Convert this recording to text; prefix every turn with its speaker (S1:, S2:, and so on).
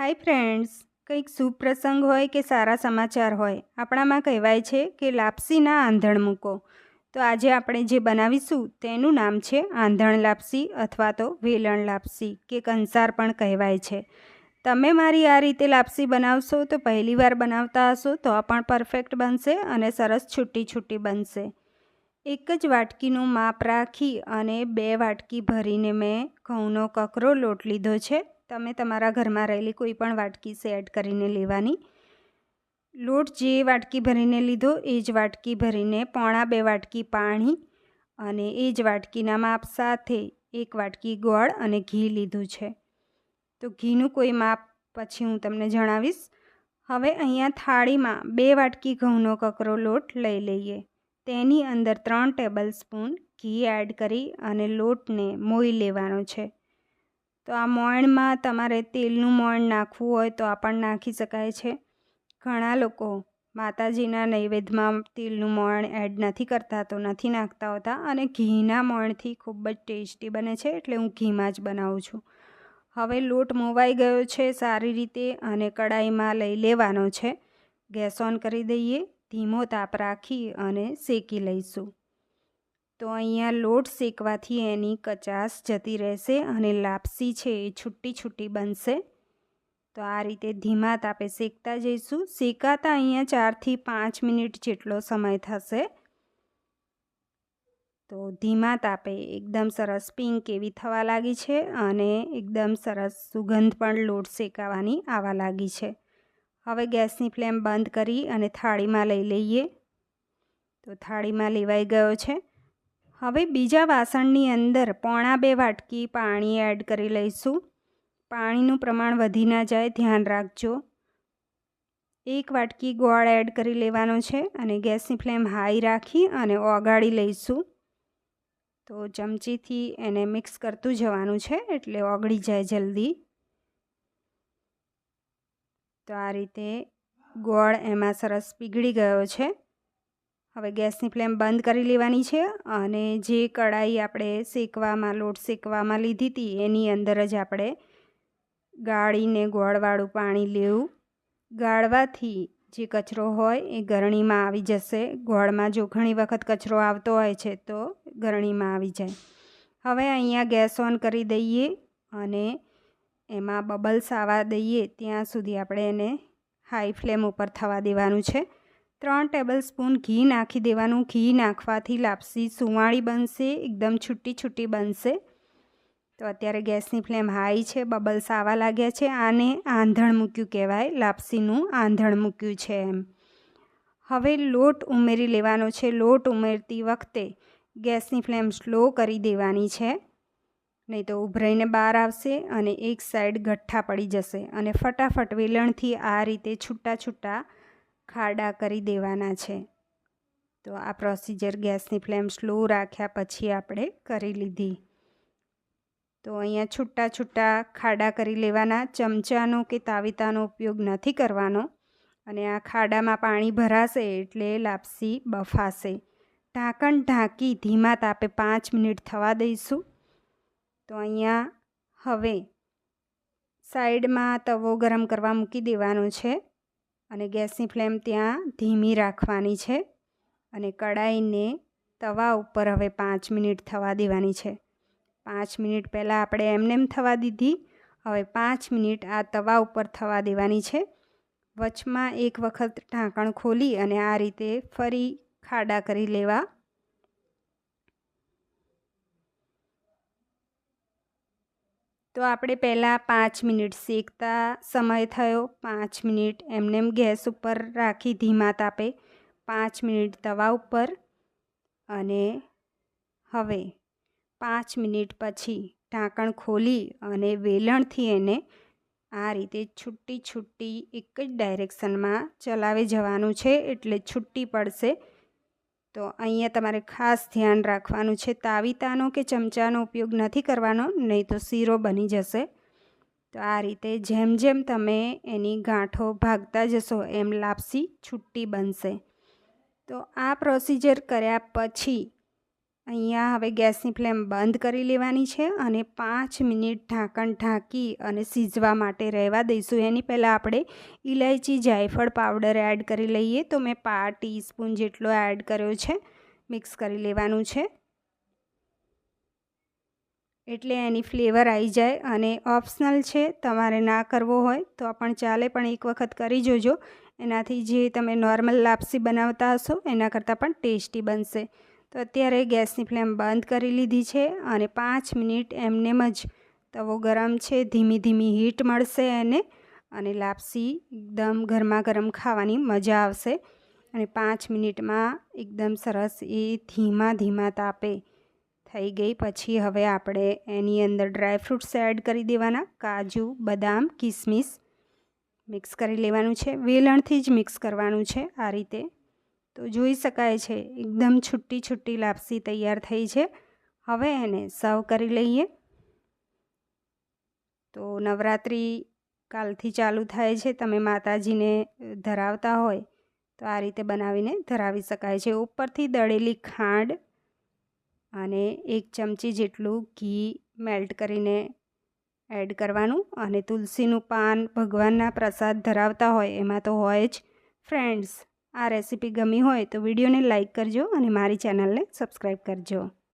S1: Hi friends, કંઈક શુભ પ્રસંગ હોય કે સારા સમાચાર હોય, આપણામાં કહેવાય છે કે લાપસીના આંધણ મૂકો. તો આજે આપણે જે બનાવીશું તેનું નામ છે આંધણ લાપસી અથવા તો વેલણ લાપસી કે કંસાર પણ કહેવાય છે. તમે મારી આ રીતે લાપસી બનાવશો તો પહેલીવાર બનાવતા હશો તો પણ પરફેક્ટ બનશે અને સરસ છૂટી છૂટી બનશે. એક જ વાટકીનું માપ રાખી અને બે વાટકી ભરીને મેં ઘઉંનો કકરો લોટ લીધો છે. તમે તમારા ઘરમાં રહેલી કોઈ પણ વાટકી એડ કરીને લેવાની. લોટ જે વાટકી ભરીને લીધો એ જ વાટકી ભરીને પોણા બે વાટકી પાણી અને એ જ વાટકીના માપ સાથે એક વાટકી ગોળ અને ઘી લીધું છે. તો ઘીનું કોઈ માપ પછી હું તમને જણાવીશ. હવે અહીંયા થાળીમાં બે વાટકી ઘઉંનો કકરો લોટ લઈ લઈએ. તેની અંદર ત્રણ ટેબલ સ્પૂન ઘી એડ કરી અને લોટને મોઈ લેવાનો છે. તો આ મોણમાં તમારે તેલનું મોણ નાખવું હોય તો આ પણ નાખી શકાય છે. ઘણા લોકો માતાજીના નૈવેદ્યમાં તેલનું મોણ એડ નથી કરતા તો નથી નાખતા હોતા અને ઘીના મોણથી ખૂબ જ ટેસ્ટી બને છે એટલે હું ઘીમાં જ બનાવું છું. હવે લોટ મોવાઈ ગયો છે સારી રીતે અને કડાઈમાં લઈ લેવાનો છે. ગેસ ઓન કરી દઈએ, ધીમો તાપ રાખી અને શેકી લઈશું. તો અહીંયા લોટ શેકવાથી એની કચાશ જતી રહેશે અને લાપસી છે એ છૂટી છૂટી બનશે. તો આ રીતે ધીમા તાપે શેકતા જઈશું. શેકાતા અહીંયા ચારથી પાંચ મિનિટ જેટલો સમય થશે. તો ધીમા તાપે એકદમ સરસ પિંક એવી થવા લાગી છે અને એકદમ સરસ સુગંધ પણ લોટ શેકાવાની આવવા લાગી છે. હવે ગેસની ફ્લેમ બંધ કરી અને થાળીમાં લઈ લઈએ. તો થાળીમાં લેવાઈ ગયો છે. હવે બીજા વાસણની અંદર પોણા બે વાટકી પાણી એડ કરી લઈશું. પાણીનું પ્રમાણ વધી ના જાય, ધ્યાન રાખજો. એક વાટકી ગોળ એડ કરી લેવાનો છે અને ગેસની ફ્લેમ હાઈ રાખી અને ઓગાળી લઈશું. તો ચમચીથી એને મિક્સ કરતું જવાનું છે એટલે ઓગળી જાય જલ્દી. તો આ રીતે ગોળ એમાં સરસ પીગળી ગયો છે. હવે ગેસની ફ્લેમ બંધ કરી લેવાની છે અને જે કઢાઈ આપણે શેકવામાં, લોટ શેકવામાં લીધી હતી, એની અંદર જ આપણે ગાળીને ગોળવાળું પાણી લેવું. ગાળવાથી જે કચરો હોય એ ગરણીમાં આવી જશે. ગોળમાં જો ઘણી વખત કચરો આવતો હોય છે તો ગરણીમાં આવી જાય. હવે અહીંયા ગેસ ઓન કરી દઈએ અને એમાં બબલ્સ આવવા દઈએ. ત્યાં સુધી આપણે એને હાઈ ફ્લેમ ઉપર થવા દેવાનું છે. ત્રણ ટેબલ સ્પૂન ઘી નાખી દેવાનું. ઘી નાખવાથી લાપસી સુવાળી બનશે, એકદમ છૂટી છૂટી બનશે. તો અત્યારે ગેસની ફ્લેમ હાઈ છે, બબલ્સ આવવા લાગ્યા છે. આને આંધણ મૂક્યું કહેવાય, લાપસીનું આંધણ મૂક્યું છે એમ. હવે લોટ ઉમેરી લેવાનો છે. લોટ ઉમેરતી વખતે ગેસની ફ્લેમ સ્લો કરી દેવાની છે. નહીં તો ઉભરાઈને બહાર આવશે અને એક સાઈડ ગઠ્ઠા પડી જશે. અને ફટાફટ વેલણથી આ રીતે છૂટા છૂટા ખાડા કરી દેવાના છે. તો આ પ્રોસીજર ગેસની ફ્લેમ સ્લો રાખ્યા પછી આપણે કરી લીધી. તો અહીંયા છૂટા છૂટા ખાડા કરી લેવાના, ચમચાનો કે તાવીતાનો ઉપયોગ નથી કરવાનો અને આ ખાડામાં પાણી ભરાશે એટલે લાપસી બફાશે. ઢાંકણ ઢાંકી ધીમા તાપે પાંચ મિનિટ થવા દઈશું. તો અહીંયા હવે સાઈડમાં તવો ગરમ કરવા મૂકી દેવાનો છે. અને ગેસની ફ્લેમ ત્યાં ધીમી રાખવાની છે અને કડાઈને તવા ઉપર હવે પાંચ મિનિટ થવા દેવાની છે. પાંચ મિનિટ પહેલાં આપણે એમનેમ થવા દીધી, હવે પાંચ મિનિટ આ તવા ઉપર થવા દેવાની છે. વચમાં એક વખત ઢાંકણ ખોલી અને આ રીતે ફરી ખાડા કરી લેવા તો આપણે પહેલાં પાંચ મિનિટ શેકતા સમય થયો. પાંચ મિનિટ એમનેમ ગેસ ઉપર રાખી ધીમા તાપે. પાંચ મિનિટ તવા ઉપર. અને હવે પાંચ મિનિટ પછી ઢાંકણ ખોલી અને વેલણથી એને આ રીતે છૂટી છૂટી એક જ ડાયરેક્શનમાં ચલાવી જવાનું છે. એટલે છૂટી પડશે. તો અહીંયા તમારે ખાસ ધ્યાન રાખવાનું છે તાવીતાનો કે ચમચાનો ઉપયોગ નથી કરવાનો, નહીં તો શીરો બની જશે. તો આ રીતે જેમ જેમ તમે એની ગાંઠો ભાગતા જશો, એમ લાપસી છૂટી બનશે. તો આ પ્રોસિજર કર્યા પછી અહીંયા હવે ગેસની ફ્લેમ બંધ કરી લેવાની છે અને પાંચ મિનિટ ઢાંકણ ઢાંકી અને સીજવા માટે રહેવા દઈશું. એની પહેલાં આપણે ઇલાયચી જાયફળ પાવડર એડ કરી લઈએ. તો મેં પા ટીસ્પૂન જેટલો એડ કર્યો છે. મિક્સ કરી લેવાનું છે. એટલે એની ફ્લેવર આવી જાય અને ઓપ્શનલ છે, તમારે ના કરવો હોય તો પણ ચાલે, પણ એક વખત કરી જોજો. એનાથી જે તમે નોર્મલ લાપસી બનાવતા હશો, એના કરતાં પણ ટેસ્ટી બનશે. તો અત્યારે ગેસની ફ્લેમ બંધ કરી લીધી છે અને પાંચ મિનિટ એમનેમ જ તવો ગરમ છે, ધીમી ધીમી હીટ મળશે એને અને લાપસી એકદમ ગરમા ગરમ ખાવાની મજા આવશે અને પાંચ મિનિટમાં એકદમ સરસ એ ધીમા ધીમા તાપે થઈ ગઈ. પછી હવે આપણે એની અંદર ડ્રાયફ્રૂટ્સ એડ કરી દેવાના, કાજુ, બદામ, કિસમિસ મિક્સ કરી લેવાનું છે, વેલણથી જ મિક્સ કરવાનું છે આ રીતે. તો જોઈ શકાય છે. એકદમ છુટ્ટી છુટ્ટી લાપસી તૈયાર થઈ છે. હવે એને સર્વ કરી લઈએ. તો નવરાત્રિ કાલથી ચાલુ થાય છે. તમે માતાજીને ધરાવતા હોય તો આ રીતે બનાવીને ધરાવી શકાય છે. ઉપરથી દળેલી ખાંડ અને એક ચમચી જેટલું ઘી મેલ્ટ કરીને એડ કરવાનું અને તુલસીનું પાન ભગવાનના પ્રસાદ ધરાવતા હોય, એમાં તો હોય જ ફ્રેન્ડ્સ આ રેસીપી ગમી હોય તો વિડીયોને લાઇક કરજો અને મારી ચેનલને સબસ્ક્રાઈબ કરજો.